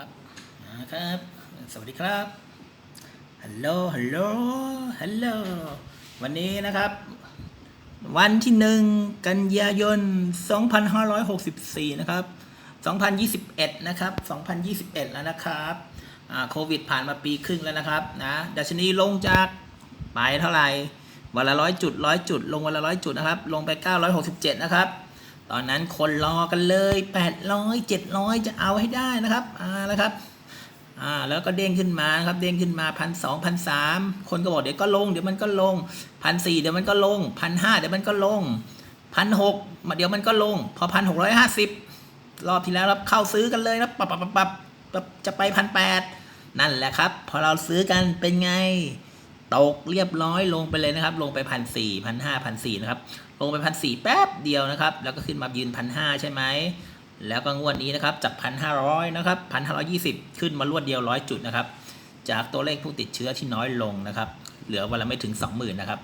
ครับนะครับ สวัสดีครับฮัลโหลฮัลโหลฮัลโหลวันนี้นะครับ วันที่หนึ่งกันยายน 2564 นะครับ 2021 นะครับ 2021 แล้วนะครับโควิดผ่านมาปีครึ่งแล้วนะครับนะดัชนีลงจากไปเท่าไหร่วันละร้อยจุดร้อยจุด ลงวันละร้อยจุดนะครับ ลงไป 967 นะครับ ตอนนั้นคนรอกันเลย 800 700 จะเอาให้ได้นะครับอ่าแล้วครับอ่าแล้วก็เด้งขึ้นมานครับเด้งขึ้นมาพันสองพันสามคนก็บอกเดี๋ยวก็ลงเดี๋ยวมันก็ลงพันสี่เดี๋ยวมันก็ลงพันห้าเดี๋ยวมันก็ลงพันหกเดี๋ยวมันก็ลง พอพันหกร้อยห้าสิบรอบที่แล้วครับเข้าซื้อกันเลยนะปับปับปับปับจะไปพันแปดนั่นแหละครับ พอเราซื้อกันเป็นไง ตกเรียบร้อยลงไปเลยนะครับ ลงไปพันสี่พันห้าพันสี่นะครับ ลงไปพันสี่แป๊บเดียวนะครับ แล้วก็ขึ้นมายืนพันห้าใช่ไหมแล้วก็งวดนี้นะครับจากพันห้าร้อยนะครับพันห้าร้อยี่สิบขึ้นมารวดเดียวร้อยจุดนะครับ จากตัวเลขผู้ติดเชื้อที่น้อยลงนะครับ เหลือวันละไม่ถึงสองหมื่นนะครับ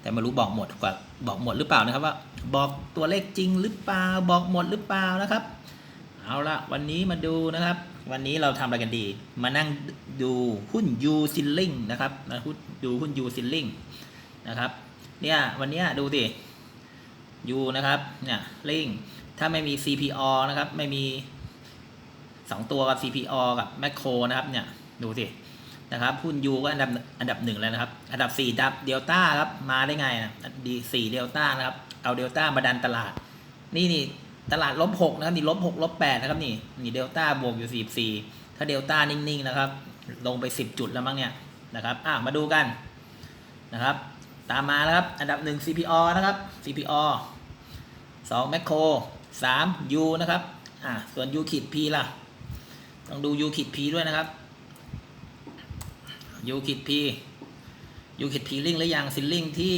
แต่ไม่รู้บอกหมดกว่าบอกหมดหรือเปล่านะครับว่า บอกตัวเลขจริงหรือเปล่าบอกหมดหรือเปล่านะครับ เอาละวันนี้มาดูนะครับ วันนี้เราทำอะไรกันดี มานั่งดูหุ้นยูซิลลิงนะครับนะหุ้นดูหุ้นยูซิลลิงนะครับ เนี่ยวันนี้ดูสิยูนะครับเนี่ยลิงถ้าไม่มี CPO นะครับ ไม่มีสองตัวกับ CPO กับแมคโครนะครับเนี่ยดูสินะครับหุ้นยูก็อันดับอันดับหนึ่งแล้วนะครับ อันดับสี่ดับเดลต้าครับมาได้ไงนะดีสี่เดลต้านะครับ เอาเดลต้ามาดันตลาด นี่นี่ ตลาดลบหกนะครับนี่ลบหกลบแปดนะครับนี่นี่เดลต้าบวกอยู่สี่สี่ถ้าเดลต้านิ่งๆนะครับ ลงไปสิบจุดแล้วมั้งเนี่ยนะครับอะมาดูกันนะครับ ตามมานะครับ อันดับหนึ่ง CPO นะครับ CPO สองแมคโครสาม U นะครับอะส่วน U ขีด P ล่ะ ต้องดู U ขีด P ด้วยนะครับ U ขีด P U ขีด P ลิงหรือยังซิลลิงที่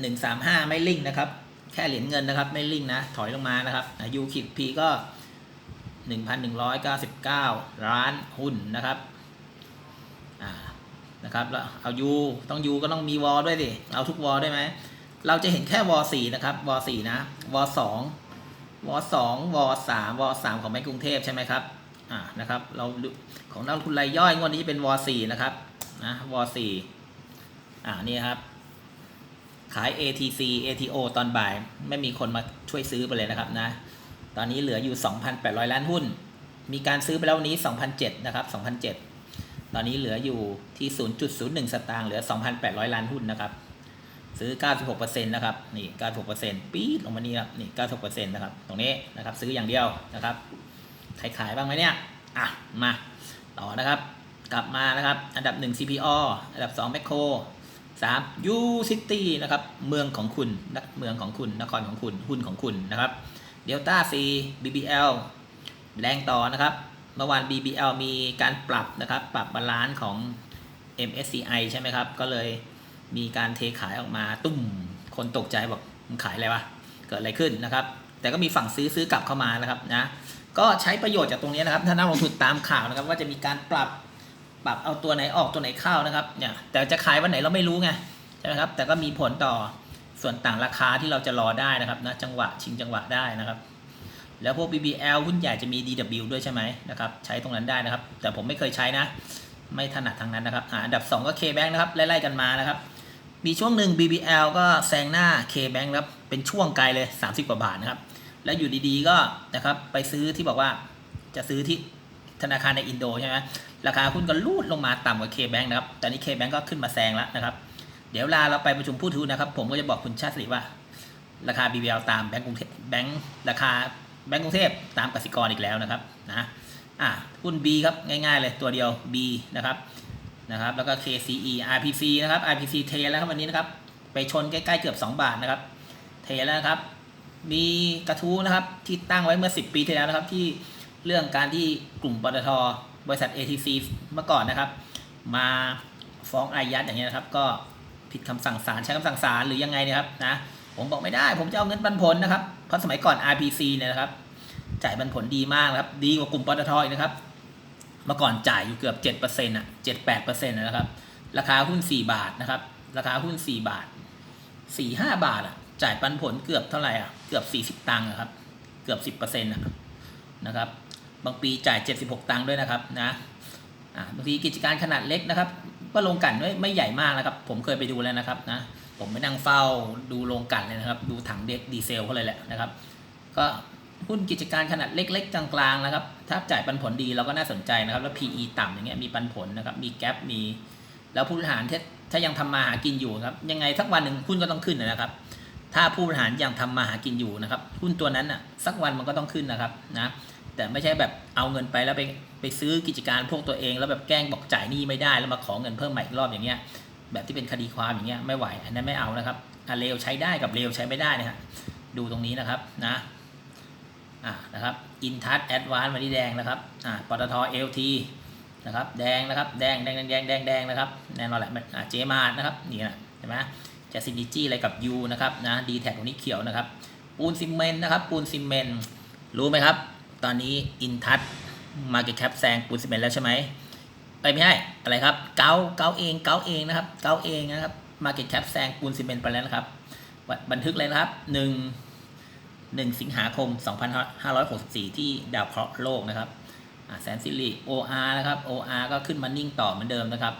หนึ่งสามห้าไม่ลิงนะครับ แค่เหรียญเงินนะครับ ไม่ลิงนะ ถอยลงมานะครับอะ U ขีด P ก็หนึ่งพันหนึ่งร้อยเก้าสิบเก้าล้านหุ้นนะครับอ่านะครับแล้วเอา U ต้อง U ก็ต้องมีวอลด้วยสิเอาทุกวอลได้ไหมเราจะเห็นแค่วอสี่นะครับวอสี่นะวอสองวอสองวอสามวอสามของแบงก์กรุงเทพใช่ไหมครับอ่านะครับ เราของนักลงทุนรายย่อยงวดนี้จะเป็นวอสี่นะครับนะวอสี่อ่านี่ครับ ขาย ATC ATO ตอนบ่าย ไม่มีคนมาช่วยซื้อไปเลยนะครับนะ ตอนนี้เหลืออยู่ 2,800 ล้านหุ้น มีการซื้อไปแล้ววันนี้ 2,007นะครับ2,007 ตอนนี้เหลืออยู่ที่ 0.01 สตางค์เหลือ 2,800 ล้านหุ้นนะครับ ซื้อ 96%นะครับ นี่ 96%ปี๊ดลงมานี่ครับ นี่ 96%นะครับ ตรงนี้นะครับ ซื้ออย่างเดียวนะครับใครขายบ้างไหมเนี่ย อะ มา ต่อนะครับ กลับมานะครับ อันดับ 1 CPO อันดับ2 Macro 3 U City นะครับ เมืองของคุณนะเมืองของคุณนครของคุณหุ้นของคุณนะครับ Delta C BBL แรงต่อนะครับ เมื่อวาน BBL มีการปรับนะครับ ปรับบาลานซ์ของ MSCI ใช่ไหมครับ ก็เลยมีการเทขายออกมาตุ้มคนตกใจบอกมึงขายอะไรวะ เกิดอะไรขึ้นนะครับ แต่ก็มีฝั่งซื้อซื้อกลับเข้ามานะครับนะก็ใช้ประโยชน์จากตรงนี้นะครับ ถ้านักลงทุนตามข่าวนะครับ ว่าจะมีการปรับ ปรับเอาตัวไหนออกตัวไหนเข้านะครับเนี่ยแต่จะขายวันไหนเราไม่รู้ไงใช่ไหมครับแต่ก็มีผลต่อส่วนต่างราคาที่เราจะรอได้นะครับนะจังหวะชิงจังหวะได้นะครับ แล้วพวก BBL หุ้นใหญ่จะมี DW ด้วยใช่ไหมนะครับใช้ตรงนั้นได้นะครับ แต่ผมไม่เคยใช้นะ ไม่ถนัดทางนั้นนะครับอ่าอันดับ 2 ก็ KBank นะครับไล่ๆกันมานะครับมีช่วงหนึ่ง BBL ก็แซงหน้า KBank ครับเป็นช่วงไกลเลย 30 กว่าบาทนะครับแล้วอยู่ดีๆก็นะครับไปซื้อที่บอกว่าจะซื้อที่ ธนาคารในอินโดใช่ไหมราคาหุ้นก็ลูดลงมาต่ำกว่า KBank นะครับ ตอนนี้ KBank ก็ขึ้นมาแซงแล้วนะครับ เดี๋ยวลาเราไปประชุมผู้ถือนะครับ ผมก็จะบอกคุณชาติสิริว่า ราคา BBL ตามแบงก์กรุงเทพแบงก์ราคาแบงก์กรุงเทพตามกสิกรอีกแล้วนะครับนะอะหุ้น B ครับง่ายๆเลยตัวเดียว B นะครับนะครับแล้วก็ KCE RPC นะครับ RPC เทแล้วครับวันนี้นะครับไปชนใกล้ๆเกือบ 2 บาทนะครับ เทแล้วนะครับ มีกระทู้นะครับที่ตั้งไว้เมื่อ 10 ปีที่แล้วนะครับที่ เรื่องการที่กลุ่มปตทบริษัท ATC เมื่อก่อนนะครับ มาฟ้องอายัดอย่างเงี้ยนะครับก็ผิดคำสั่งศาลใช้คำสั่งศาลหรือยังไงเนะครับนะผมบอกไม่ได้ ผมจะเอาเงินปันผลนะครับเพราะสมัยก่อน RPC เนี่ยนะครับ จ่ายปันผลดีมากนะครับ ดีกว่ากลุ่มปตทอีกนะครับ เมื่อก่อนจ่ายอยู่เกือบ7%อะ7-8%นะครับ ราคาหุ้น 4 บาทนะครับ ราคาหุ้น 4 บาท 4-5 บาทอะจ่ายปันผลเกือบเท่าไหร่อะเกือบ 40 ตังค์อะครับ เกือบ 10%อะนะครับ บางปีจ่าย 76 ตังค์ด้วยนะครับนะบางทีกิจการขนาดเล็กนะครับก็ลงกลันไม่ไม่ใหญ่มากนะครับ ผมเคยไปดูแล้วนะครับนะผมไปนั่งเฝ้าดูโรงกลันเลยนะครับ ดูถังเด็กดีเซลเขาเลยแหละนะครับ ก็หุ้นกิจการขนาดเล็ก ๆ กลางๆนะครับ ถ้าจ่ายปันผลดีเราก็น่าสนใจนะครับ แล้ว PE ต่ำอย่างเงี้ยมีปันผลนะครับ มีแกลบมี แล้วผู้บริหารถ้ายังทำมาหากินอยู่ครับ ยังไงสักวันหนึ่งหุ้นก็ต้องขึ้นนะครับ ถ้าผู้บริหารยังทำมาหากินอยู่นะครับ หุ้นตัวนั้นอะสักวันมันก็ต้องขึ้นนะครับนะ แต่ไม่ใช่แบบเอาเงินไปแล้วไปไปซื้อกิจการพวกตัวเอง แล้วแบบแกล้งบอกจ่ายหนี้ไม่ได้แล้วมาขอเงินเพิ่มใหม่อีกรอบอย่างเงี้ยแบบที่เป็นคดีความอย่างเงี้ยไม่ไหวอันนั้นไม่เอานะครับอะเลวใช้ได้กับเลวใช้ไม่ได้นะฮะดูตรงนี้นะครับนะอ่านะครับอินทัศแอดวานวันนี้แดงนะครับอ่าปตทเอลทีนะครับแดงนะครับแดงแดงแดงแดงแดงแดงนะครับแน่นอนแหละอ่าเจมาร์นะครับนี่นะเห็นไหมจะซินิจี้อะไรกับยูนะครับนะดีแท็กตรงนี้เขียวนะครับปูนซีเมนต์นะครับปูนซีเมนต์รู้ไหมครับ ตอนนี้อินทัศมาเก็ตแคปแซงปูนซีเมนต์แล้วใช่ไหมเอ้ยไม่ใช่อะไรครับ เกาเกาเองเกาเองนะครับเกาเองนะครับมาเก็ตแคปแซงปูนซีเมนต์ไปแล้วนะครับ บันทึกเลยนะครับหนึ่งหนึ่งสิงหาคม 2564 ที่ดาวเคราะห์โลกนะครับแสนสิริ OR นะครับ OR ก็ขึ้นมานิ่งต่อเหมือนเดิมนะครับ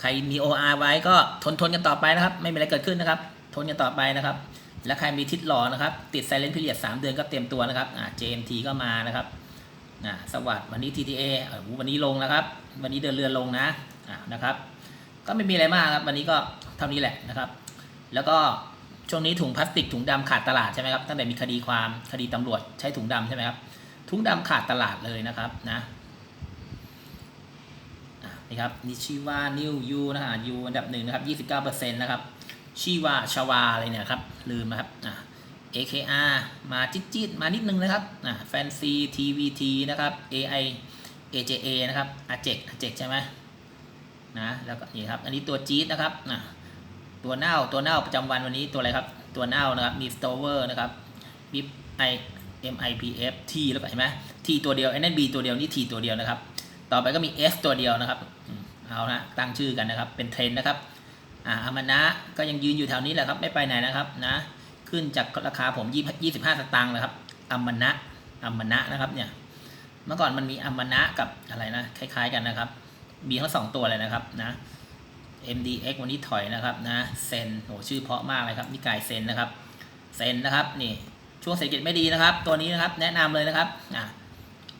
ใครมี OR ไว้ก็ทนทนกันต่อไปนะครับ ไม่มีอะไรเกิดขึ้นนะครับ ทนกันต่อไปนะครับ และใครมีทิศหลอนะครับ ติดไซเลน t ์ e ียด3เดือนก็เตรียมตัวนะครับอ่า JMT ก็มานะครับนะสวัสดวันนี้ TTA เอวันนี้ลงนะครับ วันนี้เดินเรือนลงนะอ่านะครับ ก็ไม่มีอะไรมากครับ วันนี้ก็เท่านี้แหละนะครับ แล้วก็ช่วงนี้ถุงพลาสติกถุงดำขาดตลาดใช่ไหมครับตั้งแต่มีคดีความคดีตำรวจใช้ถุงดำใช่ไหมครับถุงดำขาดตลาดเลยนะครับนะอะนี่ครับนิชิวานิวยูนะฮะยูอันดับหนึ่งนะครับ 29%นะครับ ชีวาชาวาอะไรเนี่ยครับ ลืมนะครับอะ AKR มาจิ๊ดจิดๆมานิดนึงนะครับอะแฟนซี TVT นะครับ AI AJA นะครับอาเจกอาเจกใช่ไหมนะแล้วก็นี่ครับ อันนี้ตัวจี๊ดนะครับอะตัวเน่าตัวเน่าประจำวันวันนี้ตัวอะไรครับ ตัวเน่านะครับมี Stover นะครับมีไอ MIPF T แล้วก็เห็นไหม T ตัวเดียว NNB ตัวเดียวนี่ T ตัวเดียวนะครับ ต่อไปก็มี S ตัวเดียวนะครับ เอานะตั้งชื่อกันนะครับ เป็นเทรนด์นะครับ อ่าอมานะก็ยังยืนอยู่แถวนี้แหละครับ ไม่ไปไหนนะครับนะ ขึ้นจากราคาผมยี่ยี่สิบห้าสตางค์นะครับอามานะอามานะนะครับเนี่ย เมื่อก่อนมันมีอามานะกับอะไรนะ คล้าย ๆ กันนะครับ มีทั้งสองตัวเลยนะครับนะ MDX วันนี้ถอยนะครับนะเซนโหชื่อเพาะมากเลยครับนิกายเซนนะครับเซนนะครับนี่ช่วงเศรษฐกิจไม่ดีนะครับ ตัวนี้นะครับแนะนำเลยนะครับอะ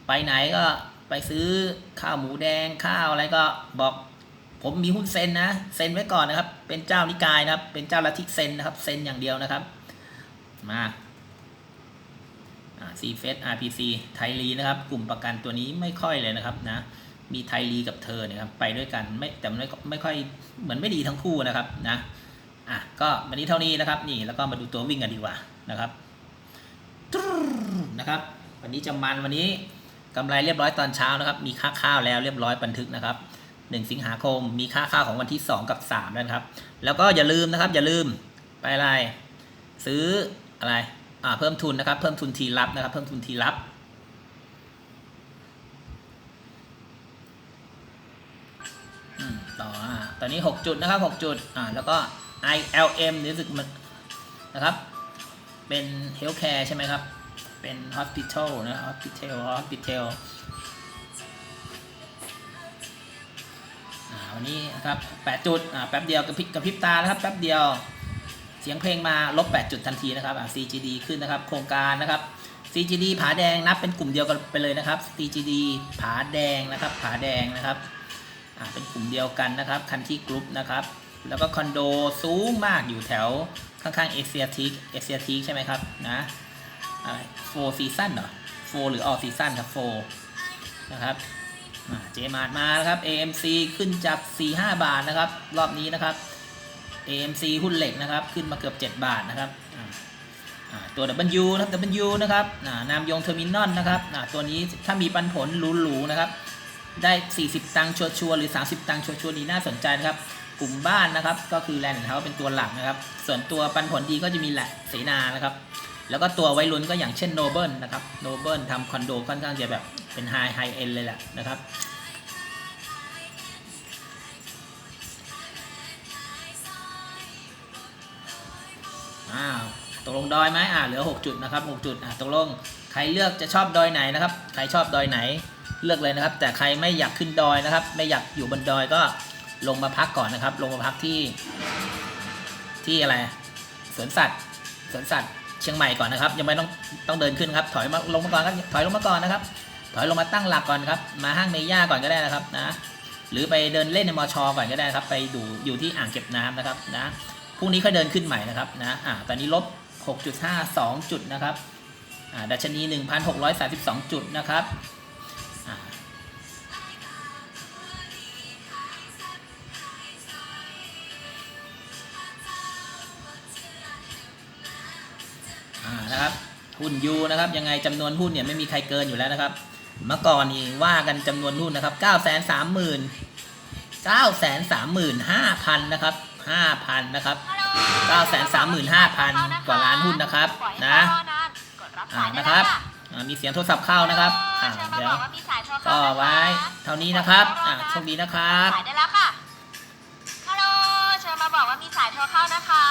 ไปไหนก็ไปซื้อข้าวหมูแดงข้าวอะไรก็บอก ผมมีหุ้นเซนนะเซนไว้ก่อนนะครับ เป็นเจ้านิกายนะครับ เป็นเจ้าลัทธิเซนนะครับเซนอย่างเดียวนะครับ มาซีเฟส RPC ไทยลีนะครับ กลุ่มประกันตัวนี้ไม่ค่อยเลยนะครับนะ มีไทยลีกับเธอเนี่ยครับไปด้วยกันไม่แต่ไม่ไม่ค่อยเหมือนไม่ดีทั้งคู่นะครับนะอะก็วันนี้เท่านี้นะครับนี่แล้วก็มาดูตัววิ่งกันดีกว่านะครับนะครับวันนี้จะมันวันนี้กำไรเรียบร้อยตอนเช้านะครับ มีค่าข้าวแล้วเรียบร้อยบันทึกนะครับ 1 สิงหาคม มีค่าข้าวของวันที่ 2 กับ3แล้วนะครับ แล้วก็อย่าลืมนะครับ อย่าลืมไปอะไรซื้ออะไรอ่าเพิ่มทุนนะครับ เพิ่มทุนทีรับนะครับ เพิ่มทุนทีรับต่ออ่าตอนนี้ 6 จุดนะครับ 6 จุดอ่าแล้วก็ ILM รู้สึกมันนะครับ เป็น healthcare ใช่ไหมครับ เป็น hospital นะ hospital hospital วันนี้นะครับ8จุดอ่าแป๊บเดียวกระพริบกระพริบตานะครับแป๊บเดียวเสียงเพลงมาลบ 8 จุดทันทีนะครับอ่า CGD ขึ้นนะครับ โครงการนะครับ CGD ผาแดงนับเป็นกลุ่มเดียวกันไปเลยนะครับ CGD ผาแดงนะครับ ผาแดงนะครับอ่าเป็นกลุ่มเดียวกันนะครับคันที่กรุ๊ปนะครับ แล้วก็คอนโดสูงมากอยู่แถวข้างๆเอเชียทีเอเชียทีใช่ไหมครับนะอะไรโฟซีซั่นเหรอโฟหรือออซีซั่นครับโฟนะครับ เจมาดมานะครับ AMC ขึ้นจาก 4-5 บาทนะครับ รอบนี้นะครับ AMC หุ้นเหล็กนะครับ ขึ้นมาเกือบ 7 บาทนะครับตัว W นะครับ W นะครับนามยงเทอร์มินอลนะครับตัวนี้ถ้ามีปันผลหรูๆนะครับ ได้ 40 ตังค์ชัวร์หรือ 30 ตังค์ชัวร์นี่น่าสนใจนะครับ กลุ่มบ้านนะครับ ก็คือแลนด์เฮาเป็นตัวหลักนะครับ ส่วนตัวปันผลดีก็จะมีแหละเสนานะครับ แล้วก็ตัวไวรุนก็อย่างเช่นโนเบิลนะครับโนเบิลทำคอนโดค่อนข้างจะแบบเป็นไฮไฮเอ็นเลยแหละนะครับอ้าวตกลงดอยไหมอ่าเหลือ 6 จุดนะครับ6จุดอ่าตกลงใครเลือกจะชอบดอยไหนนะครับ ใครชอบดอยไหนเลือกเลยนะครับ แต่ใครไม่อยากขึ้นดอยนะครับ ไม่อยากอยู่บนดอยก็ลงมาพักก่อนนะครับ ลงมาพักที่ที่อะไรสวนสัตว์สวนสัตว์ ชียงใหม่ก่อนนะครับ ยังไม่ต้องต้องเดินขึ้นครับ ถอยมาลงมาก่อนครับ ถอยลงมาก่อนนะครับ ถอยลงมาตั้งหลักก่อนครับ มาห้างเมย่าก่อนก็ได้นะครับนะ หรือไปเดินเล่นในมอชอก่อนก็ได้ครับ ไปดูอยู่ที่อ่างเก็บน้ำนะครับนะ พรุ่งนี้ค่อยเดินขึ้นใหม่นะครับนะ อ่า ตอนนี้ลบ 6.52 จุดนะครับ อ่า ดัชนี 1,632 จุดนะครับ หุ้นยูนะครับยังไงจำนวนหุ้นเนี่ยไม่มีใครเกินอยู่แล้วนะครับ เมื่อก่อนนี่ว่ากันจำนวนหุ้นนะครับ9 3 0 0 0 0 9 3 5 0 0 0นะครับ5,000นะครับ9 3 5 0 0 0 กว่าล้านหุ้นนะครับนะอ่านะครับมีเสียงโทรศัพท์เข้านะครับอ่าเดี๋ยวก็ไว้เท่านี้นะครับอ่าโชคดีนะครับสายได้แล้วค่ะฮัลโหลเชิญมาบอกว่ามีสายโทรเข้านะคะ